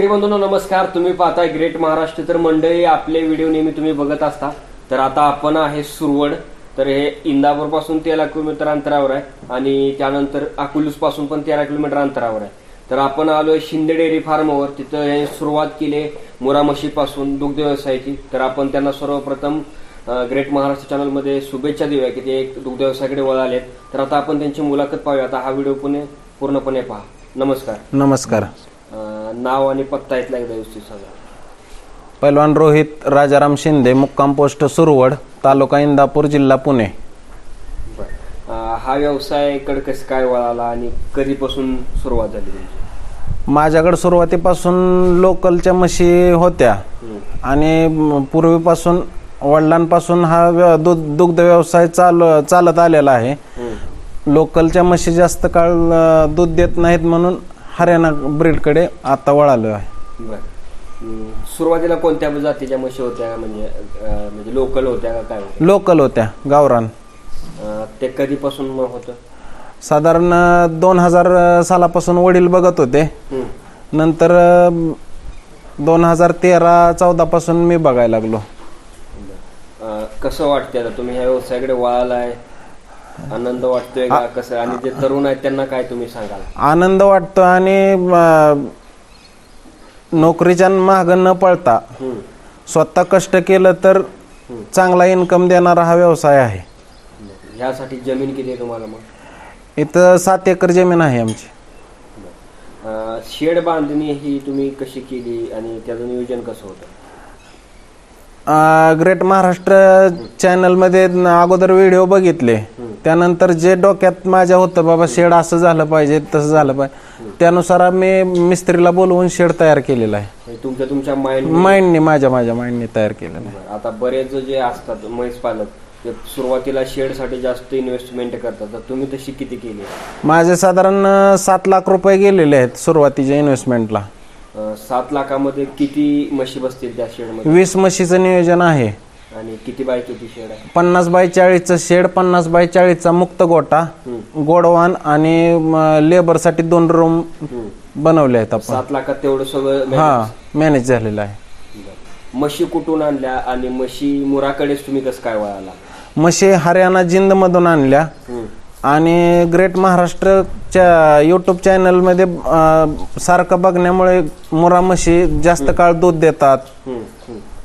शेतकरी बंधूंनो नमस्कार. तुम्ही पाहताय ग्रेट महाराष्ट्र. तर मंडळी आपले व्हिडिओ नेहमी तुम्ही बघत असता. तर आता आपण आहे सुरवड. तर हे इंदापूरपासून तेरा किलोमीटर अंतरावर आहे. आणि त्यानंतर अकुलूसपासून पण तेरा किलोमीटर अंतरावर आहे. तर आपण आलोय शिंदे डेअरी फार्मवर. तिथं हे सुरुवात केली आहे मुरा म्हशीपासून दुग्ध व्यवसायाची. तर आपण त्यांना सर्वप्रथम ग्रेट महाराष्ट्र चॅनलमध्ये शुभेच्छा देऊया की ते एक दुग्ध व्यवसायाकडे वळालेत तर आता आपण त्यांची मुलाखत पाहूया. आता हा व्हिडिओ पुणे पूर्णपणे पहा. नमस्कार. नमस्कार. नाव आणि पत्ता इथला एकदा व्यवस्थित सांगा. पैलवान रोहित राजाराम शिंदे मुक्काम पोस्ट सुरवड तालुका इंदापूर जिल्हा पुणे. हा व्यवसायाकडे कसं काय वळाला आणि कधीपासून सुरुवात झाली तुमची? माझ्याकडे सुरुवातीपासून लोकलच्या म्हशी होत्या. आणि पूर्वीपासून वडिलांपासून हा व्य- दूध दुग्ध व्यवसाय चाल चालत आलेला आहे. लोकलच्या म्हशी जास्त काळ अ, दूध देत नाहीत म्हणून हरियाणा ब्रीडकडे आता वळालो आहे. बरं. सुरुवातीला कोणत्या जातीच्या म्हशी होत्या? म्हणजे अं, म्हणजे लोकल होत्या का काय होत्या? लोकल होत्या गावरान. अं, ते कधीपासून मग होतं? साधारण दोन हजार सालापासून वडील बघत होते. हम्म. नंतर दोन हजार तेरा चौदा पासून मी बघायला लागलो. अं, कसं वाटतंय आता? तुम्ही ह्या व्यवसायाकडे वळालाय? आनंद वाटतोय का? कसं? आणि जे तरुण आहेत त्यांना काय तुम्ही सांगाल? आनंद वाटतो आणि नोकरीच्या माग न पळता. स्वतः कष्ट केलं तर चांगला इन्कम देणारा हा व्यवसाय आहे. बरं. ह्यासाठी जमीन किती आहे तुम्हाला मग? इथं सात एकर जमीन आहे आमची. शेड बांधणी ही तुम्ही कशी केली आणि त्याचं नियोजन कसं होतं? ग्रेट महाराष्ट्र चॅनलमध्ये अगोदर व्हिडिओ बघितले. त्यानंतर जे डोक्यात माझ्या होतं बाबा शेड असं झालं पाहिजे तसं झालं पाहिजे. त्यानुसार मी मिस्त्रीला बोलवून शेड तयार केलेला आहे. म्हणजे तुमच्या तुमच्या माइंड माइंडने माझ्या माझ्या माइंडने तयार केलेलं आहे. आता बरेच जे असतात म्हैस पालक सुरुवातीला शेडसाठी जास्त इन्व्हेस्टमेंट करतात. तर तुम्ही तशी किती केली? माझे साधारण सात लाख रुपये गेलेले आहेत सुरुवातीच्या इन्व्हेस्टमेंटला अं, सात लाखामध्ये किती म्हशी बसतील त्या शेडमध्ये? वीस म्हशीचं नियोजन आहे. आणि किती बाय किती शेड आहे? पन्नास बाय चाळीसचं शेड पन्नास बाय चाळीसचा मुक्त गोटा गोडवान आणि लेबरसाठी दोन रूम बनवले आहेत आपण. सात लाखात तेवढं सगळं हा मॅनेज झालेलं आहे. बरं. म्हशी कुठून आणल्या आणि म्हशी मुराकडेच तुम्ही कसं काय वळाला? म्हशी हरियाणा जिंद मधून आणल्या. हम्म. आणि ग्रेट महाराष्ट्रच्या युट्यूब चॅनलमध्ये सारखं बघण्यामुळे मुरा म्हशी जास्त काळ दूध देतात.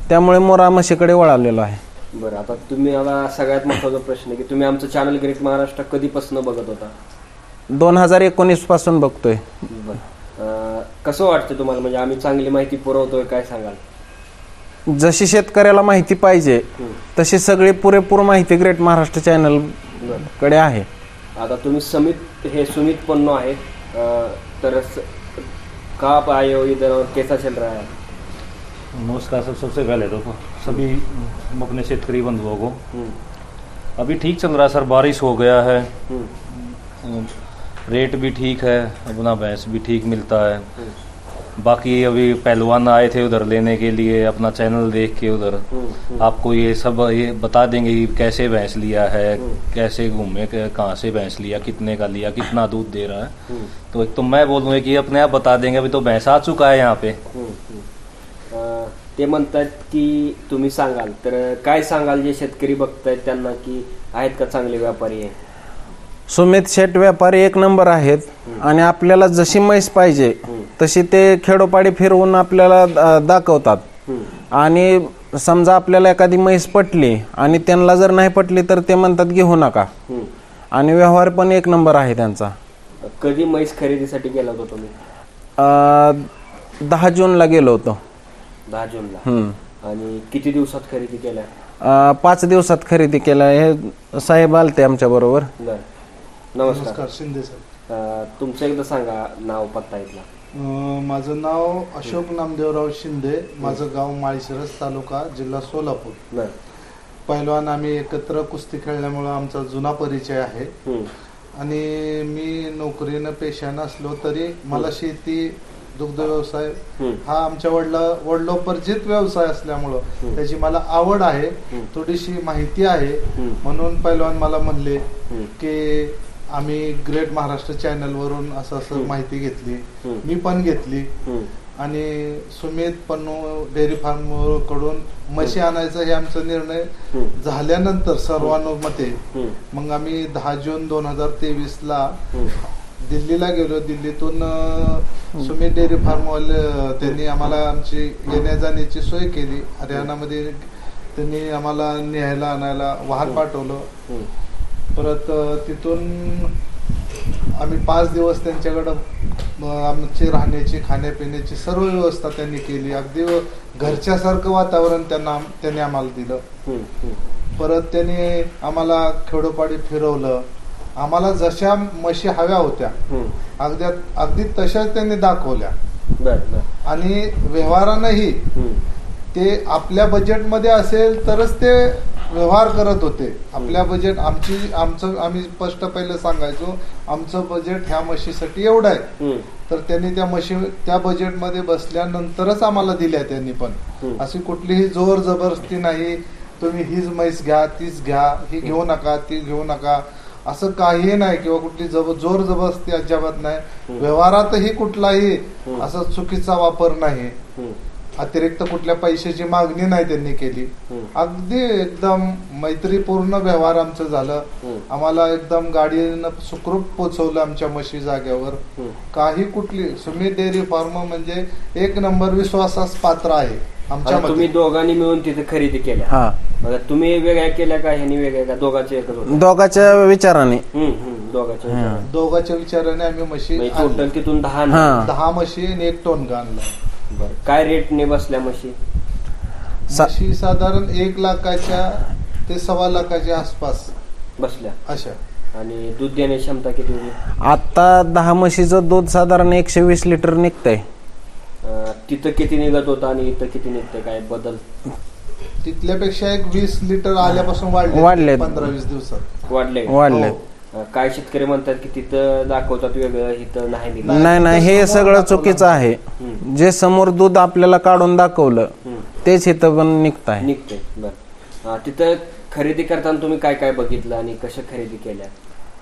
त्यामुळे मुरा म्हशीकडे वळालेलो आहे. बरं आता तुम्ही आता सगळ्यात महत्त्वाचा प्रश्न आहे की तुम्ही आमचं चॅनल ग्रेट महाराष्ट्र कधीपासून बघत होता? दोन हजार एकोणीसपासून बघतोय. बरं. कसं वाटतं तुम्हाला? म्हणजे आम्ही चांगली माहिती पुरवतोय काय सांगाल? जशी शेतकऱ्याला माहिती पाहिजे तशी सगळी पुरेपूर माहिती ग्रेट महाराष्ट्र चॅनलकडे आहे. आता तुम्ही समित हे सुमित पन्नो है अं, तर का आए हो इधर और कैसा चल रहा है? नमस्कार सर सबसे पहले तो सभी हम अपने क्षेत्रीय बंधुओं को। हम्म, अभी ठीक चल रहा है सर बारिश हो गया है। हम्म, रेट भी ठीक है अपना भैंस भी ठीक मिलता है। बाकी अभी पहलवान आए थे उधर लेने के लिए अपना चैनल देख के उधर। हम्म, आपको ये सब ये बता देंगे कि कैसे भैंस लिया है कैसे घूमे कहाँ से भैंस लिया कितने का लिया कितना दूध दे रहा है। हम्म, तो एक तो मैं बोल दूँगा कि अपने आप बता देंगे अभी तो भैंस आ चुका है यहाँ पे। हम्म, हम्म. ते म्हणतात की तुम्ही सांगाल तर काय सांगाल जे शेतकरी बघतायत त्यांना की आहेत का चांगले व्यापारी आहे सुमित शेट व्यापारी एक नंबर आहेत आणि आपल्याला जशी म्हैस पाहिजे तशी ते खेडोपाडी फिरवून आपल्याला दाखवतात. आणि समजा आपल्याला एखादी म्हैस पटली आणि त्यांना जर नाही पटली तर ते म्हणतात घेऊ नका. आणि व्यवहार पण एक नंबर आहे त्यांचा. कधी म्हैस खरेदीसाठी गेला होता तुम्ही? अं, दहा जूनला गेलो होतो. दहा जूनला? हम्म. आणि किती दिवसात खरेदी केल्या? अं, पाच दिवसात खरेदी केला हे साहेब आलते आमच्या बरोबर. बर. नमस्कार. नमस्कार शिंदे सर अं, तुमचं एकदा सांगा नाव पत्ता इथला. माझं नाव अशोक नामदेवराव शिंदे. माझं गाव माळशिरस तालुका जिल्हा सोलापूर. पहिलवान आम्ही एकत्र कुस्ती खेळल्यामुळं आमचा जुना परिचय आहे. आणि मी नोकरीनं पेशानं असलो तरी मला शेती दुग्ध व्यवसाय. हा आमच्या वडला वडिलोपर्जित व्यवसाय असल्यामुळं त्याची मला आवड आहे. थोडीशी माहिती आहे. म्हणून पहिलवान मला म्हणले. की आम्ही ग्रेट महाराष्ट्र चॅनल वरून असं असं माहिती घेतली. मी पण घेतली. आणि सुमित पन्नू डेअरी फार्मकडून म्हशी आणायचा हे आमचा निर्णय. झाल्यानंतर सर्वानुमते. मग आम्ही दहा जून दोन हजार तेवीस ला. दिल्लीला गेलो दिल्लीतून सुमित डेअरी फार्म वाले त्यांनी आम्हाला आमची येण्या जाण्याची सोय केली हरियाणामध्ये त्यांनी आम्हाला न्यायला आणायला वाहन पाठवलं. परत तिथून आम्ही पाच दिवस त्यांच्याकडं आमची राहण्याची खाण्यापिण्याची सर्व व्यवस्था त्यांनी केली अगदी घरच्यासारखं वातावरण त्यांना त्यांनी आम्हाला दिलं. परत त्यांनी आम्हाला खेडोपाडी फिरवलं आम्हाला जशा म्हशी हव्या होत्या. अगदी अगदी तशाच त्यांनी दाखवल्या आणि व्यवहारानंही. ते आपल्या बजेटमध्ये असेल तरच ते व्यवहार करत होते आपल्या बजेट आमची आमचं आम्ही स्पष्ट पहिलं सांगायचो आमचं बजेट ह्या म्हशीसाठी एवढं आहे. तर त्यांनी त्या म्हशी त्या बजेटमध्ये बसल्यानंतरच आम्हाला दिल्या त्यांनी पण. अशी कुठलीही जोर जबरदस्ती नाही तुम्ही हीच म्हैस घ्या तीच घ्या ही घेऊ नका ती घेऊ नका असं काही नाही किंवा कुठली जब जोर जबरदस्ती अजिबात नाही. व्यवहारातही कुठलाही. असा चुकीचा वापर नाही. अतिरिक्त कुठल्या पैशाची मागणी नाही त्यांनी केली. अगदी एकदम मैत्रीपूर्ण व्यवहार आमचं झालं. आम्हाला एकदम गाडीनं सुखरूप पोचवलं आमच्या म्हशी जाग्यावर. काही कुठली सुमित डेअरी फार्म म्हणजे एक नंबर विश्वासास पात्र आहे आमच्या तुम्ही. दोघांनी मिळून तिथे खरेदी केल्या हा बघा तुम्ही वेगळ्या केल्या का ह्यांनी वेगळ्या का दोघांचे एकच दोघाच्या विचाराने दोघांच्या विचाराने. दोघांच्या विचाराने आम्ही म्हशी म्हणजे. टोटल तिथून दहा हा. दहा म्हशी आणि एक टोनगा आणला बरं. काय रेटने बसल्या म्हशी? सा- म्हशी साधारण एक लाखाच्या ते सव्वा लाखाच्या आसपास बसल्या. अशा. आणि दूध देण्याची क्षमता किती होती? आता दहा म्हशीचं दूध साधारण एकशे वीस लिटर निघतंय. अं, तिथं किती निघत होतं आणि इथं किती निघतं काय बदल? तिथल्यापेक्षा एक वीस लिटर आल्यापासून वाढले वाढलेत. पंधरा वीस दिवसात. वाढले वाढले हो. काय शेतकरी म्हणतात की तिथं दाखवतात वेगळं इथं नाही नाही नाही हे सगळं. चुकीचं आहे. जे समोर दूध आपल्याला काढून दाखवलं. तेच इथं पण निघत आहे निघते बर तिथं खरेदी करताना तुम्ही काय काय बघितलं आणि कशा खरेदी केल्या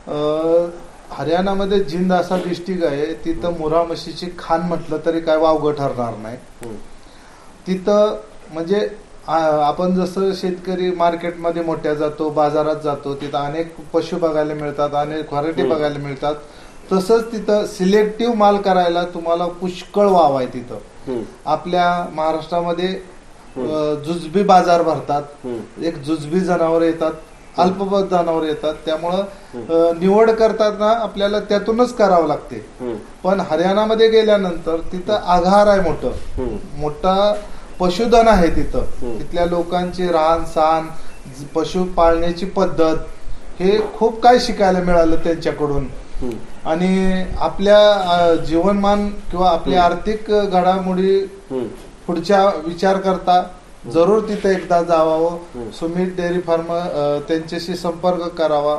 अं, हरियाणामध्ये जिंद असा डिस्ट्रिक्ट आहे तिथं मुरा म्हशीची खान म्हटलं तरी काय वावगं ठरणार नाही. तिथं म्हणजे आपण जसं शेतकरी मार्केटमध्ये मोठ्या जातो बाजारात जातो तिथं अनेक पशु बघायला मिळतात अनेक व्हरायटी. बघायला मिळतात तसंच तिथं सिलेक्टिव्ह माल करायला तुम्हाला पुष्कळ वाव आहे तिथं. आपल्या महाराष्ट्रामध्ये जुजबी बाजार भरतात. एक जुजबी जनावर येतात अल्पबद जनावर येतात त्यामुळं निवड करताना आपल्याला त्यातूनच करावं लागते. पण हरियाणामध्ये गेल्यानंतर तिथं आघार आहे मोठं. मोठा पशुधन आहे तिथं. तिथल्या लोकांची राहण सहान पशु पाळण्याची पद्धत हे खूप काय शिकायला मिळालं त्यांच्याकडून. आणि आपल्या जीवनमान किंवा आपली आर्थिक घडामोडी. पुढच्या विचार करता जरूर तिथे एकदा जावावं. सुमित डेअरी फार्म त्यांच्याशी संपर्क करावा.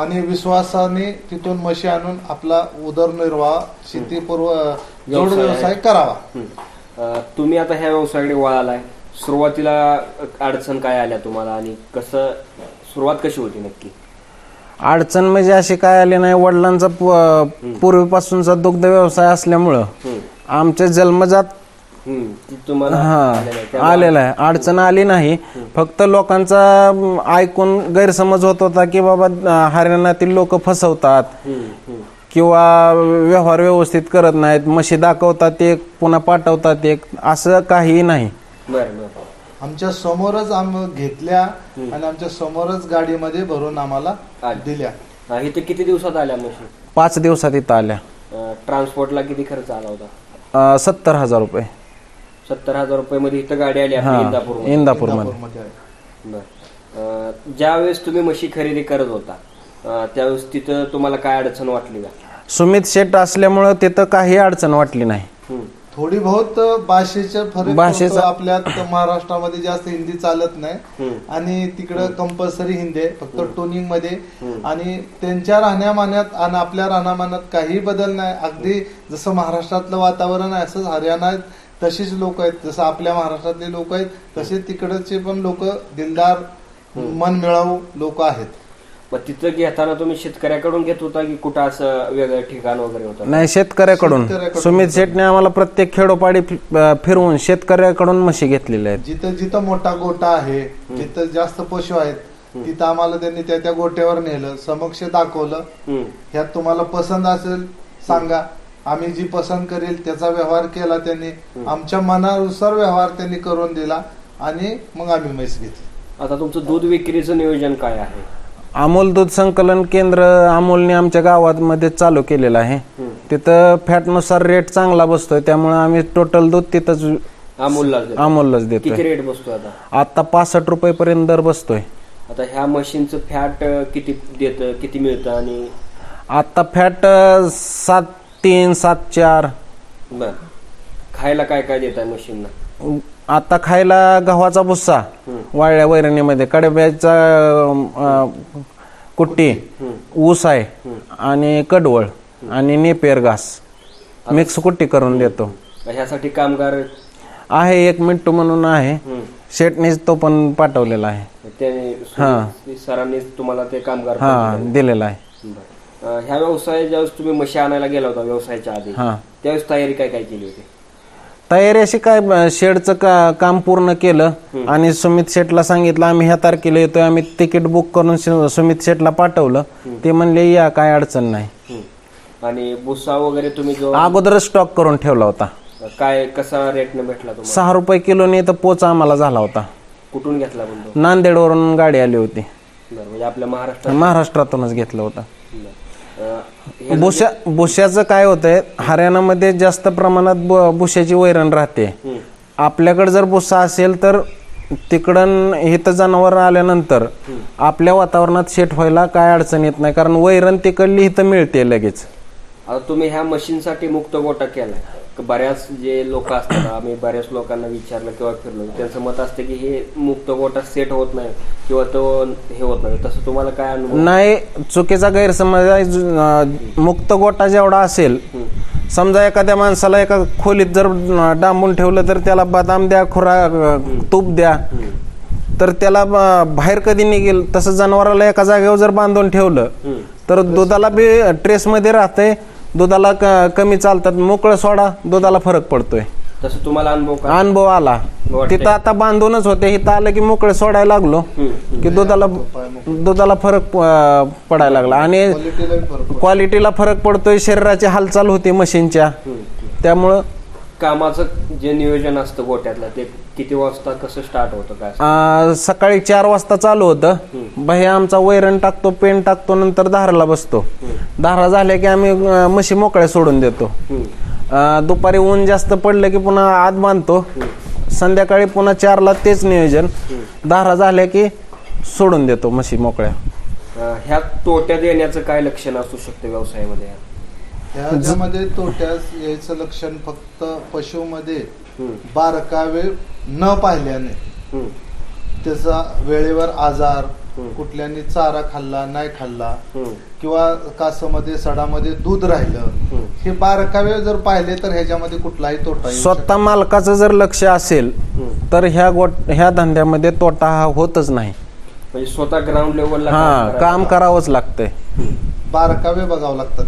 आणि विश्वासाने तिथून म्हशी आणून आपला उदरनिर्वाह शेतीपूर्व जोड व्यवसाय करावा. तुम्ही आता ह्या व्यवसायाकडे वळालाय सुरुवातीला अडचण काय आल्या तुम्हाला आणि कसं सुरुवात कशी होती नक्की अडचण म्हणजे अशी काय आली नाही वडिलांचा पू- पूर्वीपासूनचा दुग्ध व्यवसाय असल्यामुळं. आमच्या जन्मजात हम्म. ती तुम्हाला हा आलेलं आहे. त्यामुळे- आलेला आहे अडचण आली नाही फक्त लोकांचा ऐकून गैरसमज होत होता की बाबा अं, हरियाणातील लोक फसवतात हम्म. हम्म. किंवा व्यवहार व्यवस्थित करत नाहीत म्हशी दाखवतात एक पुन्हा पाठवतात एक असं काही नाही. बरं बरं. आमच्या समोरच आम घेतल्या आणि आमच्या समोरच गाडीमध्ये भरून आम्हाला. दिल्या. हा, इथे किती दिवसात आल्या म्हशी पाच दिवसात इथं आल्या. अं, ट्रान्सपोर्टला किती खर्च आला होता? अं, सत्तर हजार रुपये. सत्तर हजार रुपये मध्ये इथं गाडी आली आपली हा इंदापूर इंदापूरमध्ये. आहे. बर. ज्यावेळेस तुम्ही म्हशी खरेदी करत होता अं, त्यावेळेस तिथं तुम्हाला काय अडचण वाटली का? सुमित शेट असल्यामुळं तिथं काही अडचण वाटली नाही. थोडी बहुत भाषेचा फरक भाषेचा- पडतो. आपल्यात महाराष्ट्रामध्ये जास्त हिंदी चालत नाही. आणि तिकडं कंपल्सरी हिंदी आहे. फक्त टोनिंगमध्ये आणि त्यांच्या राहण्यामान्यात आणि आपल्या राहण्यामान्यात काही बदल नाही. अगदी जसं महाराष्ट्रातलं वातावरण आहे असंच हरियाणात तशीच लोक आहेत. जसं आपल्या महाराष्ट्रातले लोक आहेत तसे तिकडचे पण लोक दिलदार मन मिळावू लोक आहेत. मग तिथं घेताना तुम्ही शेतकऱ्याकडून घेत होता की कुठं असं वेगळं ठिकाण वगैरे होतं? नाही शेतकऱ्याकडून. शेतकऱ्याकडून. सुमित शेटने आम्हाला प्रत्येक खेडोपाडी फि- फिरवून शेतकऱ्याकडून म्हशी घेतलेल्या आहेत. जिथं जिथं मोठा गोटा आहे जिथं जास्त पशु आहेत तिथं आम्हाला त्यांनी त्या त्या गोट्यावर नेलं समक्ष दाखवलं. हम्म. ह्यात तुम्हाला पसंत असेल सांगा. आम्ही जी पसंत करेल त्याचा व्यवहार केला त्यांनी. आमच्या मनानुसार व्यवहार त्यांनी करून दिला आणि मग आम्ही म्हैस घेतली. आता तुमचं दूध विक्रीचं नियोजन काय आहे? अमोल दूध संकलन केंद्र अमोलने आमच्या गावामध्ये चालू केलेलं आहे. तिथं फॅटनुसार रेट चांगला बसतोय त्यामुळे आम्ही टोटल दूध तिथंच अमूलला देतो. अमोललाच किती देतोय रेट बसतो आता? आता पासष्ट रुपये पर्यंत दर बसतोय. आता ह्या मशीनचं फॅट किती देत किती मिळतं आणि? आता फॅट सात तीन सात चार. बर. खायला काय काय देत आहे मशीनला? आता खायला गव्हाचा भुस्सा वाळल्या वैरणीमध्ये. कडब्याचा कुट्टी ऊस आहे आणि कडवळ आणि नेपेर घास. मिक्स कुट्टी करून देतो. ह्यासाठी कामगार आहे एक मिनिट म्हणून आहे. शेटनीच तो पण पाठवलेला आहे. हा. सरांनी तुम्हाला ते कामगार हा दिलेला आहे. ह्या व्यवसाय ज्यावेळेस तुम्ही म्हशी आणायला गेला होता व्यवसायाच्या आधी. हा. त्यावेळेस तयारी काय काय केली होती? तयारी अशी काय शेडचं का काम पूर्ण केलं आणि सुमित शेटला सांगितलं आम्ही ह्या तारखेला येतोय आम्ही तिकीट बुक करून शि- सुमित शेटला पाठवलं. ते म्हणले या काय अडचण नाही. आणि भुसा वगैरे तुम्ही जो अगोदरच स्टॉक करून ठेवला होता. काय कसा रेटने भेटला तुम्हाला? सहा रुपये किलोने तर पोच आम्हाला झाला होता. कुठून घेतला तो? नांदेडवरून गाडी आली होती. बरं, म्हणजे आपल्या महाराष्ट्रात. महाराष्ट्रातूनच घेतलं होतं. बरं. भुशा भुशाचं काय होतंय हरियाणामध्ये जास्त प्रमाणात ब- भुशाची वैरण राहते. आपल्याकडे जर भुसा असेल तर तिकडं इथं जनावर आल्यानंतर आपल्या वातावरणात शेट व्हायला काय अडचण येत नाही कारण वैरण तिकडली इथं मिळते लगेच. आता तुम्ही ह्या मशीनसाठी मुक्त गोटा केलाय. बऱ्याच जे लोक असतात आम्ही बऱ्याच लोकांना विचारलं किंवा फिरलो त्यांचं मत असतं की हे मुक्त गोटा सेट होत नाही किंवा तो हे होत नाही. तसं तुम्हाला काय अनुभव? नाही चुकीचा गैरसमज आहे. मुक्त गोटा जेवढा असेल समजा एखाद्या माणसाला एका खोलीत जर डांबून ठेवलं तर त्याला बदाम द्या खुरा तूप द्या. तर त्याला बाहेर कधी निघेल? तसं जनावराला एका जागेवर जर बांधून ठेवलं तर दुधाला बी ट्रेसमध्ये राहतंय. दुधाला क- कमी चालतात मोकळं सोडा दुधाला फरक पडतोय. तसं तुम्हाला अनुभव का अनुभव आला. वाटतंय. तिथं आता बांधूनच होते इथं आलं की मोकळे सोडायला लागलो. की दुधाला दुधाला फरक प- पडायला लागला. आणि क्वालिटीला फरक पडतो. क्वालिटीला फरक पडतोय शरीराची हालचाल होते मशीनच्या. त्यामुळं कामाचं जे नियोजन असतं गोट्यातलं ते किती वाजता कसं स्टार्ट होतं काय सकाळी चार वाजता चालू होतं. भैया आमचा वैरण टाकतो पेन टाकतो नंतर धाराला बसतो. धारा झाल्या की आम्ही अं, म्हशी मोकळ्या सोडून देतो. अं, दुपारी ऊन जास्त पडलं की पुन्हा आत बांधतो. संध्याकाळी पुन्हा चारला तेच नियोजन. धारा झाल्या की सोडून देतो म्हशी मोकळ्या. अं, ह्या तोट्यात येण्याचं काय लक्षण असू शकतं व्यवसायामध्ये? ह्याच्यामध्ये तोट्यास यायचं लक्षण फक्त पशुमध्ये हम्म. बारकावे न पाहिल्याने. त्याचा वेळेवर आजार कुठल्यानी चारा खाल्ला नाही खाल्ला. किंवा कासमध्ये सडामध्ये दूध राहिलं हे बारकावे जर पाहिले तर ह्याच्यामध्ये कुठलाही तोटा स्वतः मालकाचं जर लक्ष असेल तर ह्या गोट ह्या धंद्यामध्ये तोटा हा होतच नाही म्हणजे स्वतः ग्राउंड लेवलला हा काम करावंच लागतंय. बारकावे बघावं लागतात.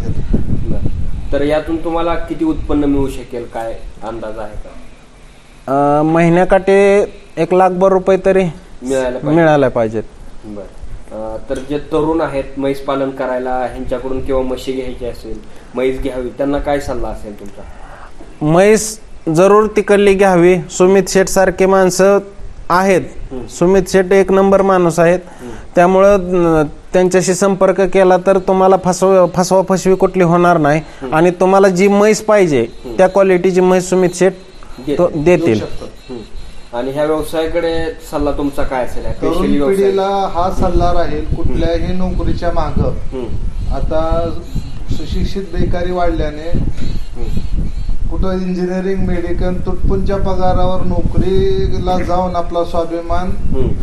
तर यातून तुम्हाला किती उत्पन्न मिळू शकेल? काय अंदाज आहे का? महिन्याकाठी एक लाखभर रुपये तरी मिळायला पाहिजे. मिळायला पाहिजेत. बर. तर जे तरुण आहेत म्हैस पालन करायला ह्यांच्याकडून किंवा म्हशी घ्यायची असेल म्हैस घ्यावी त्यांना काय सल्ला असेल तुमचा? म्हैस जरूर तिकडली घ्यावी. सुमित शेठ सारखे माणसं आहेत. सुमित शेठ एक नंबर माणूस आहेत. त्यामुळं त्यांच्याशी संपर्क केला तर तुम्हाला फसव फसवा फसवी कुठली होणार नाही. आणि तुम्हाला जी म्हैस पाहिजे त्या क्वालिटीची म्हैस सुमित शेठ तो देतील. आणि ह्या व्यवसायाकडे सल्ला तुमचा काय असेल? तरुण पिढीला हा सल्ला राहील कुठल्याही नोकरीच्या माग. आता सुशिक्षित बेकारी वाढल्याने कुठं इंजिनिअरिंग मेडिकल तुटपुंच्या पगारावर नोकरीला जाऊन आपला स्वाभिमान.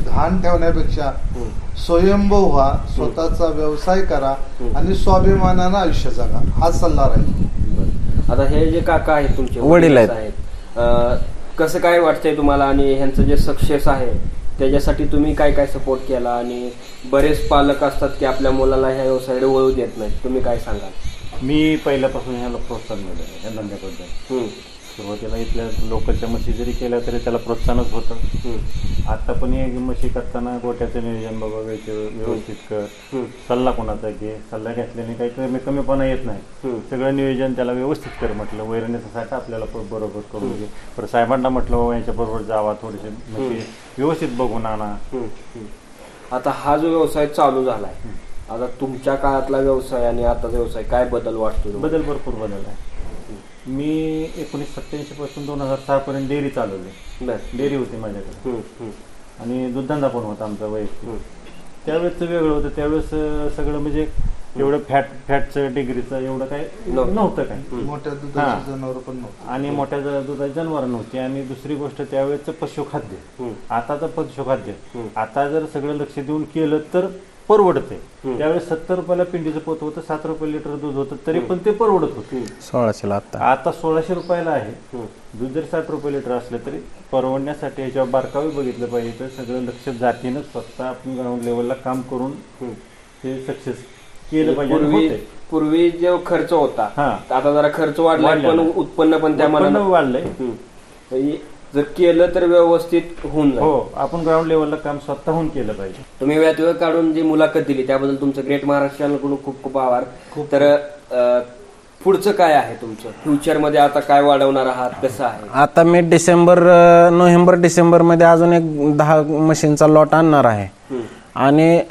घाण ठेवण्यापेक्षा स्वयंभू व्हा स्वतःचा व्यवसाय करा आणि स्वाभिमानानं आयुष्य जगा. हा सल्ला राहील. आता हे जे काका आहेत तुमचे वडील आहेत. अं, कसं काय वाटतंय तुम्हाला आणि ह्यांचं जे सक्सेस आहे त्याच्यासाठी तुम्ही काय काय सपोर्ट केला? आणि बरेच पालक असतात की आपल्या मुलाला ह्या व्यवसायाकडे वळू देत नाहीत. तुम्ही काय सांगाल? मी पहिल्यापासून ह्याला प्रोत्साहन मिळालं या धंद्याबद्दल. सुरुवातीला इथल्या लोकलच्या म्हशी जरी केल्या तरी त्याला प्रोत्साहनच होतं. आता पण हे म्हशी करताना गोट्याचं नियोजन बाबा वेळचे व्यवस्थित कर. सल्ला कोणाचा घे सल्ला घेतल्याने काही कमी कमीपणा येत नाही. सगळं नियोजन त्याला व्यवस्थित कर म्हटलं. वैरणीचा साठा आपल्याला बरोबर करून घे. परत साहेबांना म्हटलं बाबा यांच्या बरोबर जावा थोडेसे म्हणजे व्यवस्थित बघून आणा. आता हा जो व्यवसाय चालू झालाय आता तुमच्या काळातला व्यवसाय आणि आताचा व्यवसाय काय बदल वाटतो? बदल भरपूर बदल आहे. मी एकोणीस सत्याऐंशी पासून दोन हजार सहा पर्यंत डेअरी चालवली. डेअरी होती माझ्याकडे आणि दुधधंदा पण होता आमचा वैयक्तिक हम्म. त्यावेळेचं वेगळं होतं त्यावेळेस सगळं म्हणजे एवढं फॅट फॅटचं डिग्रीचं एवढं काय नव्हतं. काय मोठ्या हा. दुधाची जनावर पण नव्हती आणि मोठ्या दुधाची जनावरं नव्हती आणि दुसरी गोष्ट त्यावेळेचं पशुखाद्य. आताचं पशुखाद्य. आता जर सगळं लक्ष देऊन केलं तर परवडते. त्यावेळेस सत्तर रुपयाला पिंडीचं पोत होतं सात रुपये लिटर दूध होतं तरी पण ते परवडत होतं सोळाशेला आता आता सोळाशे रुपयाला आहे. दूध जरी साठ रुपये लिटर असलं तरी परवडण्यासाठी याच्यावर बारकावे बघितलं पाहिजे तर सगळं लक्ष जातीनं स्वतः आपण ग्राउंड लेवलला काम करून. ते सक्सेस केलं पाहिजे पूर्वी जो खर्च होता हा. आता जरा खर्च वाढलेला पण. उत्पन्न पण त्या वाढलंय जर केलं तर व्यवस्थित होऊन जाईल. हो आपण ग्राउंड लेवलला काम स्वतःहून केलं पाहिजे. तुम्ही वेळात वेळ काढून जी मुलाखत दिली त्याबद्दल तुमचं ग्रेट महाराष्ट्राकडून खूप खूप आभार. तर अं, पुढचं काय आहे तुमचं? फ्युचरमध्ये आता काय वाढवणार आहात? कसं आहे? आता मी डिसेंबर अ, नोव्हेंबर डिसेंबरमध्ये अजून एक दहा मशीनचा लॉट आणणार आहे. हम्म. आणि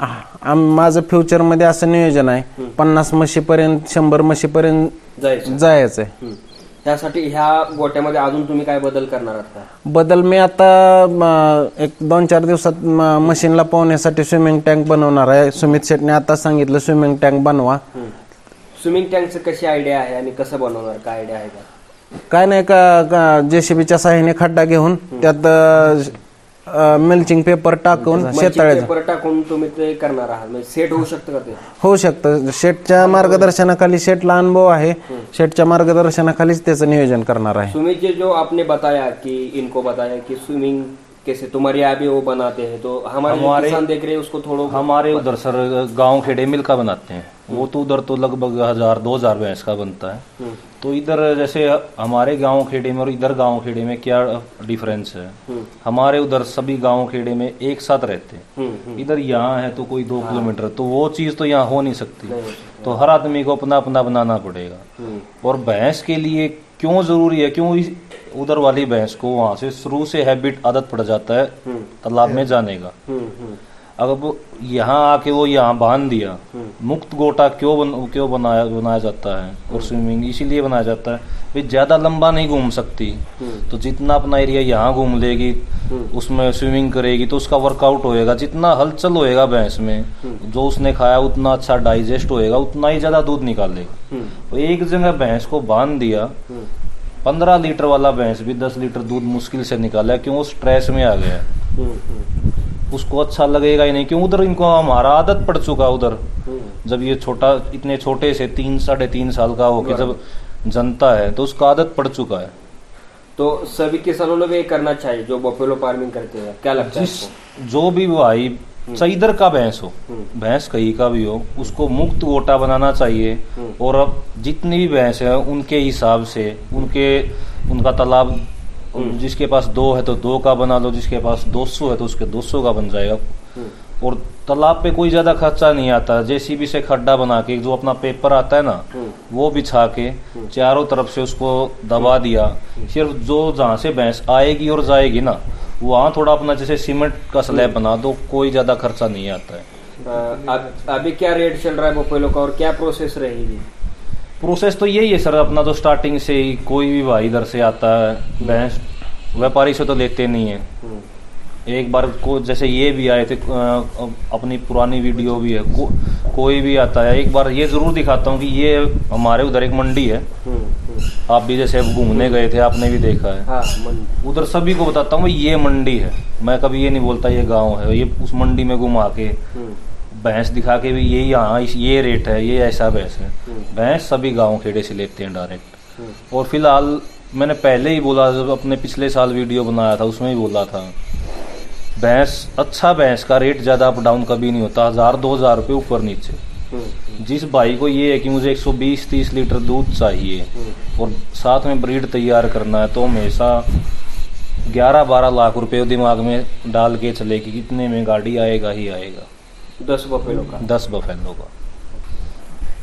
आम- माझं फ्युचरमध्ये असं नियोजन आहे. पन्नास म्हशीपर्यंत शंभर म्हशीपर्यंत जायचं. जायचं आहे हम्म. त्यासाठी ह्या गोट्यामध्ये अजून तुम्ही काय बदल करणार आहात बदल मी आता एक दोन चार दिवसात मशीनला पोहण्यासाठी स्विमिंग टँक बनवणार आहे. सुमित शेटने आता सांगितलं स्विमिंग टँक बनवा. स्विमिंग टँकचं कशी आयडिया आहे आणि कसं बनवणार? काय आयडिया आहे का? काय नाही का जेसीबीच्या साह्याने खड्डा घेऊन त्यात मिल्चिंग पेपर टाकून शेताळ्याचं. पेपर टाकून तुम्ही ते करणार आहात. म्हणजे सेट होऊ शकतं का ते? होऊ शकतं. शेटच्या मार्गदर्शनाखाली शेटला अनुभव आहे. शेटच्या मार्गदर्शनाखालीच त्याचं नियोजन करणार आहे. सुमित जी जो आपने बताया कि इनको बताया कि स्विमिंग कैसे तुम्हारी अभी वो बनाते हैं तो हमारे हमारे- देख रहे हैं उसको थोड़ा हमारे उधर सर गाँव खेड़े मिल का बनाते हैं। वो तो उधर तो लगभग हज़ार दो हज़ार भैंस का बनता है। तो इधर जैसे हमारे गाँव खेड़े में और इधर गाँव खेड़े में क्या डिफरेंस है? हमारे उधर सभी गाँव खेड़े में एक साथ रहते हैं। इधर यहाँ है तो कोई दो किलोमीटर तो वो चीज़ तो यहाँ हो नहीं सकती। तो हर आदमी को अपना अपना बनाना पड़ेगा। और भैंस के लिए क्यों ज़रूरी है? क्यों उधर वाली भैंस को वहाँ से शुरू से हैबिट आदत पड़ जाता है तालाब में जाने का? अगर वो यहाँ आके वो यहाँ बाँध दिया। मुक्त गोटा क्यों बन, क्यों बनाया बनाया जाता है? और स्विमिंग इसीलिए बनाया जाता है। वे ज़्यादा लंबा नहीं घूम सकती। तो जितना अपना एरिया यहाँ घूम लेगी उसमें स्विमिंग करेगी तो उसका वर्कआउट होएगा। जितना हलचल होएगा भैंस में जो उसने खाया उतना अच्छा डाइजेस्ट होएगा उतना ही ज़्यादा दूध निकालेगा। तो एक जगह भैंस को बाँध दिया पंद्रह लीटर वाला भैंस भी दस लीटर दूध मुश्किल से निकाला क्यों? वो स्ट्रेस में आ गया। उसको अच्छा लगेगा ही नहीं क्यों? उधर इनको हमारा आदत पड़ चुका उधर। जब ये छोटा इतने छोटे से तीन साढ़े तीन साल का होके जब जनता है तो उसका आदत पड़ चुका है। तो सभी किसानों ने भी करना चाहिए जो बफेलो फ़ार्मिंग करते हैं। क्या लगता है जिस आपको? जो भी भाई चाहे इधर का भैंस हो भैंस कहीं का भी हो उसको मुक्त गोटा बनाना चाहिए। और अब जितनी भी भैंस है उनके हिसाब से उनके उनका तालाब जिसके पास दो है तो दो का बना लो जिसके पास 200 है तो उसके 200 का बन जाएगा। और तालाब पे कोई ज़्यादा खर्चा नहीं आता। जेसीबी से खड्डा बना के जो अपना पेपर आता है ना वो बिछा के चारों तरफ़ से उसको दबा दिया। सिर्फ़ जो जहाँ से भैंस आएगी और जाएगी ना वहाँ थोड़ा अपना जैसे सीमेंट का स्लैब बना दो कोई ज़्यादा खर्चा नहीं आता है। अब- अभी क्या रेट चल रहा है बफेलो का और क्या प्रोसेस रहेगी? प्रोसेस तो यही है सर अपना तो स्टार्टिंग से ही कोई भी भाई इधर से आता है भैंस व्यापारी से तो लेते नहीं है। एक बार को जैसे ये भी आए थे अपनी पुरानी वीडियो भी है को, कोई भी आता है एक बार ये ज़रूर दिखाता हूँ कि ये हमारे उधर एक मंडी है। आप भी जैसे घूमने गए थे आपने भी देखा है। हाँ उधर सभी को बताता हूँ ये मंडी है। मैं कभी ये नहीं बोलता ये गाँव है ये उस मंडी में घुमा के भैंस दिखा के भी ये यहाँ ये रेट है ये ऐसा भैंस है। भैंस सभी गाँव खेड़े से लेते हैं डायरेक्ट और फ़िलहाल मैंने पहले ही बोला जब अपने पिछले साल वीडियो बनाया था उसमें ही बोला था। भैंस अच्छा भैंस का रेट ज़्यादा अप डाउन कभी नहीं होता हज़ार दो हज़ार रुपये ऊपर नीचे। हम्म, जिस भाई को ये है कि मुझे 120-30 लीटर दूध चाहिए और साथ में ब्रीड तैयार करना है तो हमेशा 11-12 लाख रुपए दिमाग में डाल के चले कि कितने में गाड़ी आएगा ही आएगा। दस बफेलो का दस बफेलो का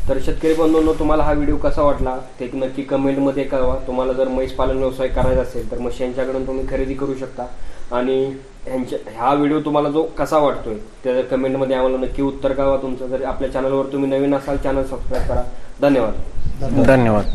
तर शेतकरी बंधूंनो तुम्हाला हा व्हिडिओ कसा वाटला? ते नक्की कमेंटमध्ये कळवा. तुम्हाला जर म्हैस पालन व्यवसाय करायचा असेल तर म्हशी यांच्याकडून तुम्ही खरेदी करू शकता. आणि ह्यांच्या हा व्हिडिओ तुम्हाला जो कसा वाटतोय त्या कमेंटमध्ये आम्हाला नक्की उत्तर कळवा तुमचं. जर आपल्या चॅनलवर तुम्ही नवीन असाल चॅनल सबस्क्राईब करा. धन्यवाद. धन्यवाद.